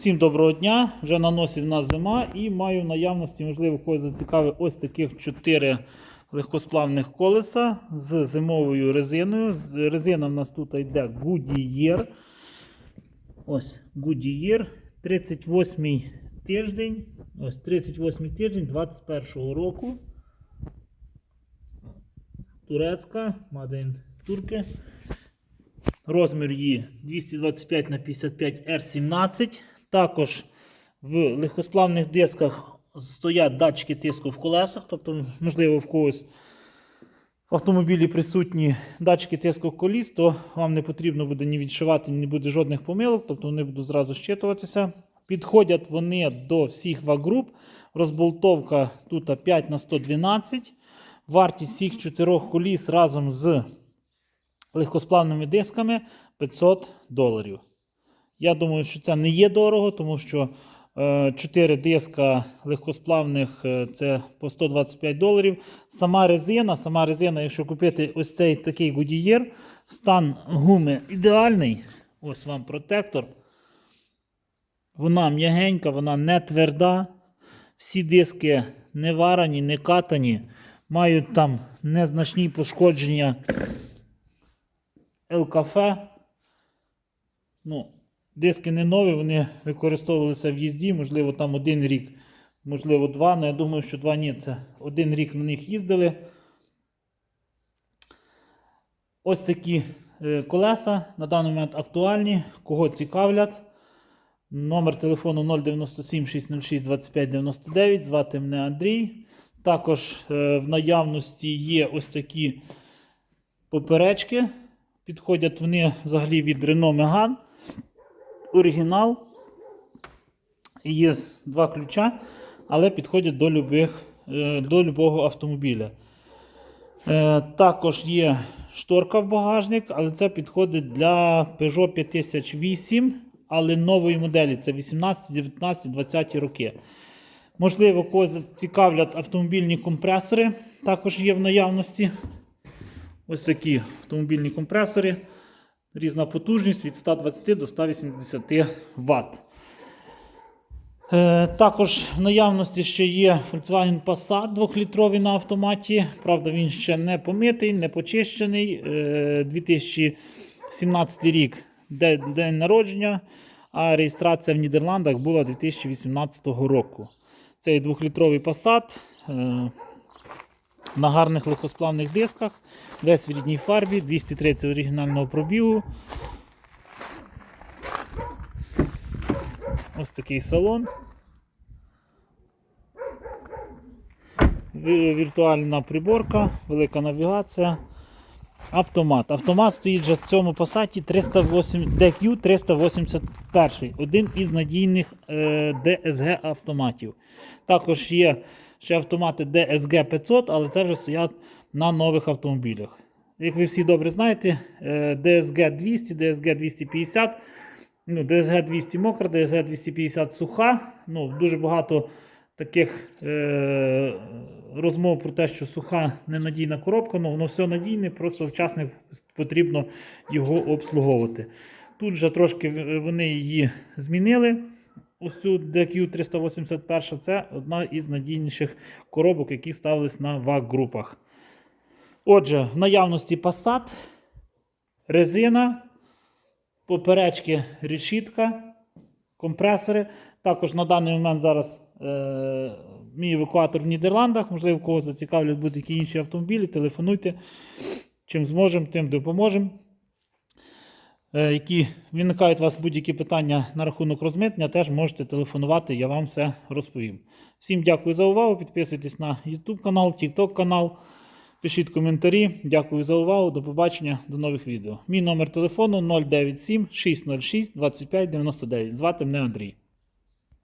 Всім доброго дня! Вже на носі в нас зима і маю в наявності, можливо, когось зацікавить ось таких 4 легкосплавних колеса з зимовою резиною. Резина в нас тут йде Goodyear. Ось Goodyear. 38 тиждень. Ось 38 тиждень 21 року. Турецька, Made Турки. Розмір її 225 на 55 R17. Також в легкосплавних дисках стоять датчики тиску в колесах, тобто, можливо, в когось в автомобілі присутні датчики тиску коліс, то вам не потрібно буде ні відшивати, не буде жодних помилок, тобто вони будуть зразу щитуватися. Підходять вони до всіх ваг-груп. Розболтовка тут 5 на 112. Вартість всіх чотирьох коліс разом з легкосплавними дисками 500 доларів. Я думаю, що це не є дорого, тому що 4 диска легкосплавних е, це по 125 доларів. Сама резина, сама резина, якщо купити ось цей такий Goodyear, стан гуми ідеальний. Ось вам протектор. Вона м'ягенька, вона не тверда. Всі диски не варані, не катані, мають там незначні пошкодження ЛКФ. Ну, диски не нові, вони використовувалися в їзді, можливо, там один рік, можливо, два. але я думаю, що два ні. Це один рік на них їздили. Ось такі е, колеса на даний момент актуальні. Кого цікавлять? Номер телефону 097 606 25 99. Звати мене Андрій. Також е, в наявності є ось такі поперечки. Підходять вони взагалі від Renault Megane. Оригінал. Є два ключа, але підходять до, любих, е, до любого автомобіля. Е, Також є шторка в багажник, але це підходить для Peugeot 5008, але нової моделі це 18, 19, 20 роки. Можливо, когось цікавлять автомобільні компресори, також є в наявності. Ось такі автомобільні компресори. Різна потужність від 120 до 180 Вт. Е, також в наявності ще є Volkswagen Passat 2-літровий на автоматі. Правда, він ще не помитий, не почищений. Е, 2017 рік де- день народження, а реєстрація в Нідерландах була 2018 року. Цей 2-літровий Passat. Е, на гарних легкосплавних дисках, весь в рідній фарбі, 230 оригінального пробігу. Ось такий салон. Віртуальна приборка, велика навігація. Автомат. Автомат стоїть вже в цьому Passat 308, DQ 381, один із надійних е, DSG автоматів. Також є ще автомати DSG 500, але це вже стоять на нових автомобілях. Як ви всі добре знаєте, е, DSG 200, DSG 250, ну, DSG 200 мокра, DSG 250 суха. Ну, дуже багато таких е, розмов про те, що суха ненадійна коробка, ну воно все надійне, просто вчасно потрібно його обслуговувати. Тут же трошки вони її змінили. Ось цю DQ 381 це одна із надійніших коробок, які ставились на ВАГ-групах. Отже, в наявності Passat, резина, поперечки решітка, компресори. Також на даний момент зараз е, мій евакуатор в Нідерландах. Можливо, кого зацікавлять будь-які інші автомобілі. Телефонуйте. Чим зможемо, тим допоможемо. Е, які виникають у вас будь-які питання на рахунок розмитнення, теж можете телефонувати, я вам все розповім. Всім дякую за увагу. Підписуйтесь на YouTube канал, TikTok канал. Пишіть коментарі. Дякую за увагу. До побачення, до нових відео. Мій номер телефону 097 606 2599. Звати мене Андрій.